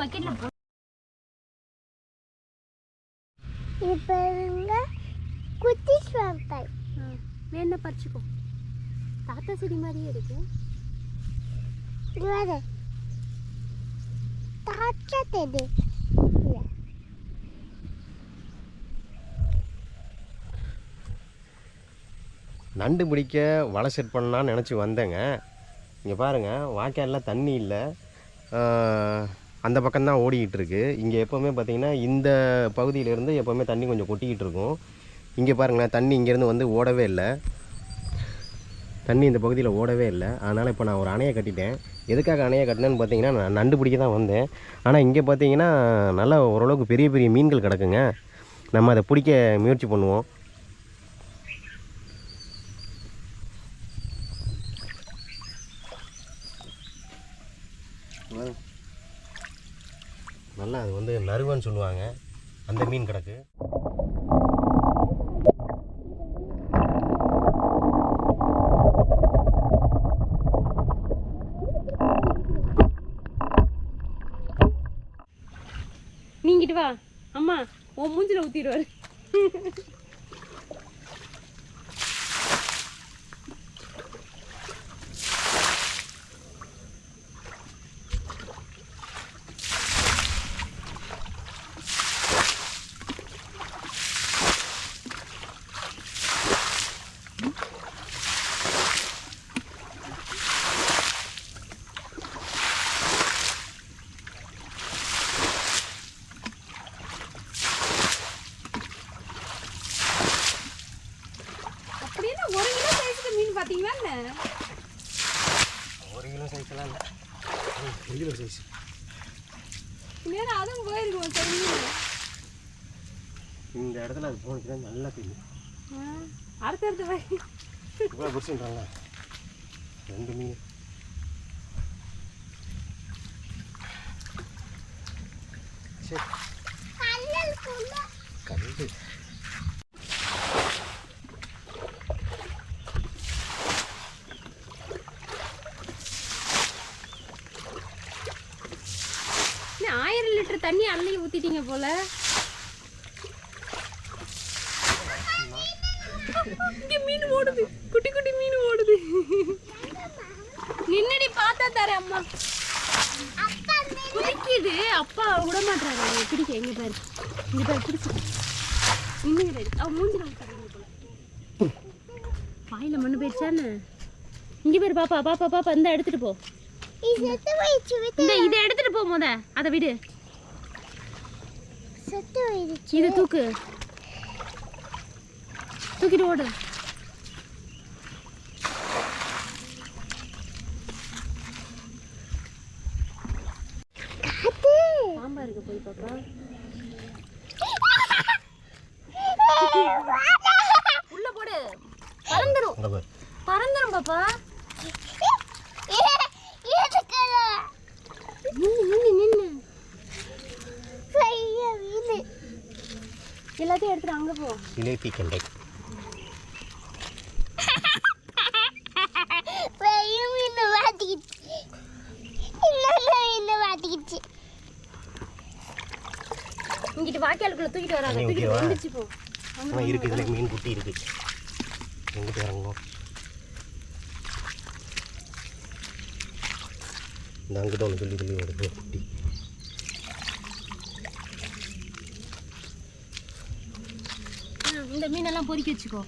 பக்கெட்ல போ. இப்போ குட்டி ஸ்வாம்பை வேணா பறிச்சுக்கோ. தாத்தா செடி மாதிரியே இருக்கு. இது வர தாச்சா தெது நண்டு பிடிக்க வலை செட் பண்ணலான்னு நினச்சி வந்தேங்க. இங்கே பாருங்கள் வாய்க்காலில் தண்ணி இல்லை. அந்த பக்கம்தான் ஓடிக்கிட்டு இருக்குது இங்கே எப்போவுமே பார்த்தீங்கன்னா இந்த பகுதியிலேருந்து எப்போவுமே தண்ணி கொஞ்சம் கொட்டிக்கிட்டு இருக்கும் இங்கே பாருங்களேன் தண்ணி இங்கேருந்து வந்து ஓடவே இல்லை. தண்ணி இந்த பகுதியில் ஓடவே இல்லை. அதனால் இப்போ நான் ஒரு அணையை கட்டிட்டேன். எதுக்காக அணையை கட்டினேன்னு பார்த்தீங்கன்னா நான் நண்டு பிடிக்க தான் வந்தேன். ஆனால் இங்கே பார்த்தீங்கன்னா நல்லா ஓரளவுக்கு பெரிய பெரிய மீன்கள் கிடக்குங்க. நம்ம அதை பிடிக்க முயற்சி பண்ணுவோம். நல்லா அது வந்து நறுவன்னு சொல்லுவாங்க. அந்த மீன் கிடக்கு நீங்கிட்டு வா. அம்மா உன் மூஞ்சில ஊத்திடுவாரு அப்படியே ஒரு கிலோ சைஸ்க்கு மீன் பாத்தீங்களா என்ன ஒரு கிலோ சைஸ்லாம் இல்லை. ஒரு கிலோ சைஸ் நேரம் அதுவும் போயிருக்கும் சரி மீன் இந்த இடத்துல அது போனுச்சுன்னா நல்லா தெரியும். அடுத்தடுத்து போய். இவ்வளோ பிடிச்சுன்றாங்க ரெண்டு மீன். சரி. கல்லல் லிட்டர் தண்ணி அள்ளி ஊத்திட்டீங்க போல. மீன் ஓடுது. குட்டி குட்டி மீன் ஓடுது. நின்னடி பார்த்தா தரேன் அம்மா. அப்பா குதிக்குது அப்பா விட மாட்டாரு அவனை பிடிக்க எங்க பாரு. இங்க பாரு பிடிச்சு நின்னுங்க அவ மூஞ்சில வாயில மண்ணு போயிடுச்சான்னு இங்க பாரு பாப்பா பாப்பா பாப்பா இந்த எடுத்துட்டு போ. இது எடுத்துட்டு போ முத. அதை விடு. இது தூக்கு. தூக்கிட்டு ஓடு அது பாம்பா இருக்கு போய் பாப்பா உள்ள போடு பறந்துரும் அங்கே பாரு பறந்துரும் பாப்பா எதுக்குல நின்னு நின்னு நின்னு பெரிய வீடு எல்லாத்தையும் எடுத்துட்டு அங்க போ சிலேபி கண்டை. இங்கிட்டு வாய்க்காலுக்குள்ள தூக்கிட்டு வராங்க தூக்கிட்டு? வந்துச்சு போ. இருக்குது இதில் மீன் குட்டி இருக்கு எங்கிட்ட இறங்கும் இந்த அங்கிட்ட ஒன்று சொல்லி சொல்லி வருது குட்டி ஆ, இந்த மீனெல்லாம் பொறுக்கி வச்சுக்கோ.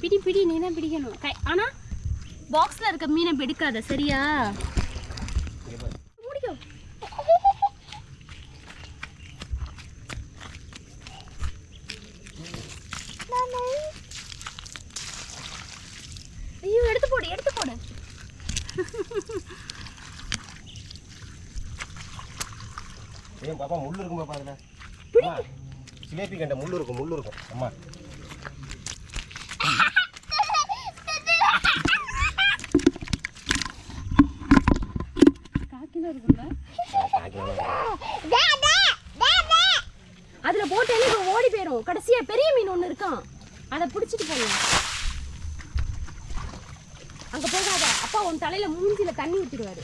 பிடி பிடி நீ தான் பிடிக்கணும். கை ஆனா பாக்ஸ்ல இருக்க மீனை பிடிக்காத சரியா? பாப்பா முள் இருக்கும் பாப்பா அதில். அம்மா சிலேபி கண்டை முள் இருக்கும் முள் இருக்கும். அம்மா. அதுல இப்போ ஓடி போயிடும் கடைசியா பெரிய மீன் ஒண்ணு இருக்கான் அதை பிடிச்சிட்டு போங்க. அங்க போகாத. அப்பா உன் தலையில மூஞ்சில தண்ணி ஊத்திடுவாரு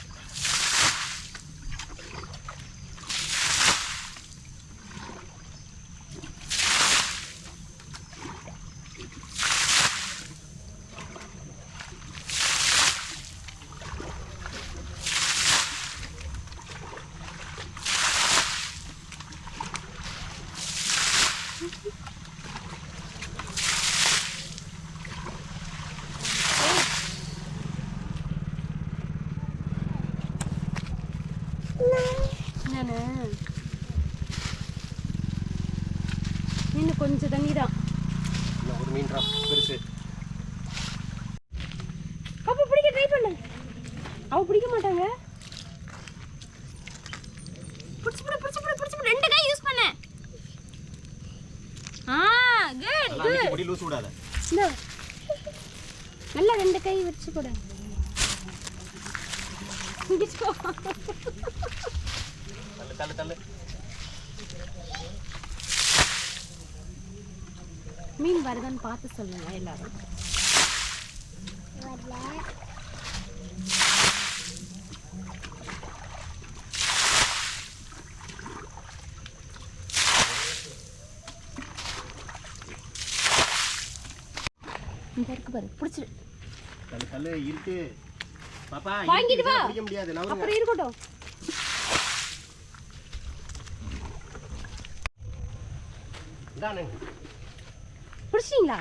நானு இன்னும் கொஞ்சம் தண்ணி தான். ஒரு மீன் ட்ராப் பெருசு. பாப்பா பிடிக்க ட்ரை பண்ணு. அவ பிடிக்க மாட்டாங்க. புடிச்சு புடி புடிச்சு புடி புடிச்சு புடி. ரெண்டு கை யூஸ் பண்ண. ஆ குட் நல்லா குட் பிடி, லூசு விடாத. நல்லா ரெண்டு கை வச்சு போடு. தள்ளு தள்ளு தள்ளு. மீன் வருதான்னு பார்த்து சொல்லுங்க எல்லாரும். இந்த இருக்கு பாரு பிடிச்சிரு. தள்ளு இருக்கு. பாப்பா வாங்கிட்டு வா. பிடிக்க முடியாது அப்புறம் இருக்கட்டும். இதானே பிடிச்சிங்களா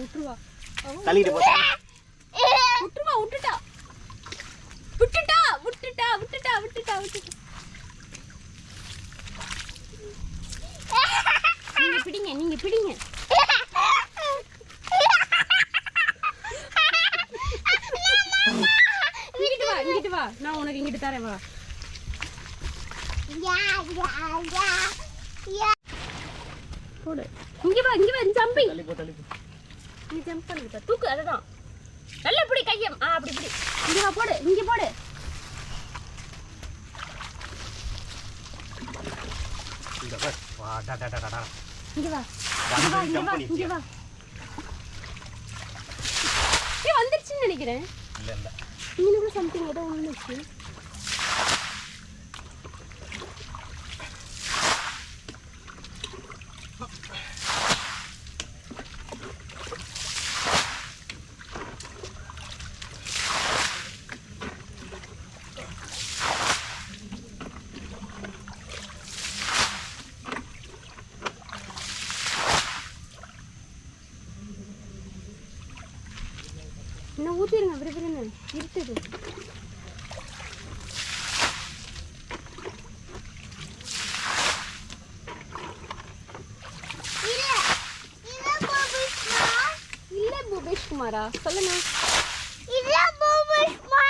விட்டுருவா. தள்ளிட்டு போ. விட்டுருவா விட்டுட்டா. விட்டுட்டா விட்டுட்டா விட்டுட்டா விட்டுட்டா விட்டுட்டா. நீங்க பிடிங்க நீங்க பிடிங்க. இங்கிட்டு வா இங்கிட்டு வா. நான் உனக்கு இங்கிட்டு தரேன் வா. போடு. இங்க வா இங்க வா ஜம்பிங் தள்ளி போ தள்ளி போ. நீ ஜம்ப் பண்ணுங்க தூக்கு அதுதான். நல்லா பிடி கையம். ஆ அப்படி பிடி இங்க வா போடு இங்க போடு. இந்த பார். வா டா டா டா டா இங்க வா இங்க வா இங்க வா இங்க வா. ஏ வந்துருச்சுன்னு நினைக்கிறேன். இல்ல இல்ல. இங்க கூட சம்திங் ஏதோ ஒண்ணுச்சு இன்னும் ஊத்திடுங்க விரும்புன்னு இருட்டுது. இல்ல இல்ல பூபிஷ்மா இல்ல பூபேஷ் குமாரா சொல்லுங்க இல்ல பூபிஷ்மா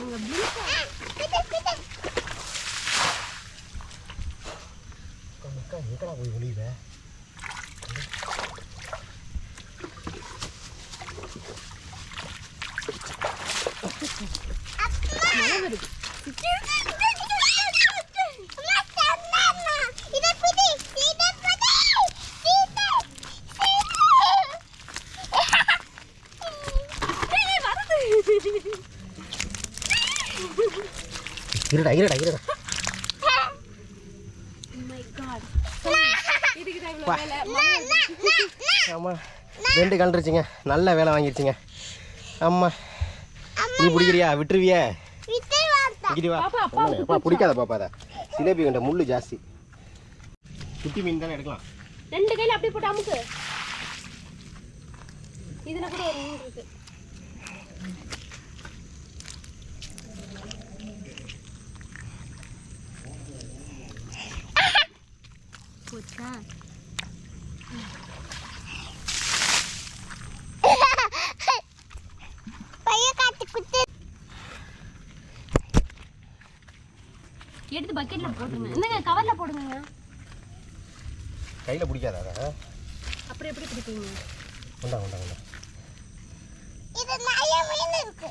உங்க blink கிட்ட கிட்ட அக்கா எங்கடா போய் ஒளியுத மழை வருது ஏய், வருது இருடா இருடா இருடா. ஆமாம் ரெண்டு கலண்டுருச்சுங்க நல்ல வேலை வாங்கிருச்சுங்க. ஆமாம் நீ பிடிக்கிறியா? விட்டுருவிய? இங்கிட்டு வா. பாப்பா, அப்பா ஒண்ணுமே. அப்பா பிடிக்காத பாப்பா அதை. சிலேபி கண்ட முள்ளு ஜாஸ்தி. குட்டி மீன் தானே எடுக்கலாம். ரெண்டு கையில அப்படியே போட்டு அமுக்கு. இதுல கூட ஒரு மீன் இருக்கு. பக்கெட்ல போட்டுங்க இந்தங்க கவர்ல போடுங்க கையில் பிடிக்காத அப்புறம் எப்படி பிடிப்பீங்க? உண்டா உண்டா உண்டா இது நிறைய மீன் இருக்கு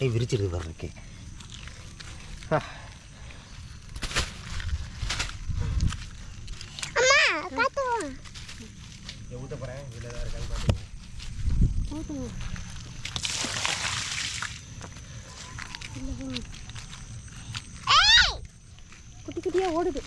ஏய் விரிச்சிருக்கு பாருக்கே அம்மா காத்துவா ஊற்ற போகிறேன் இதில் தான் இருக்கான்னு பார்த்துக்கோ. போதும் ஏய் குட்டி குட்டியாக ஓடுது.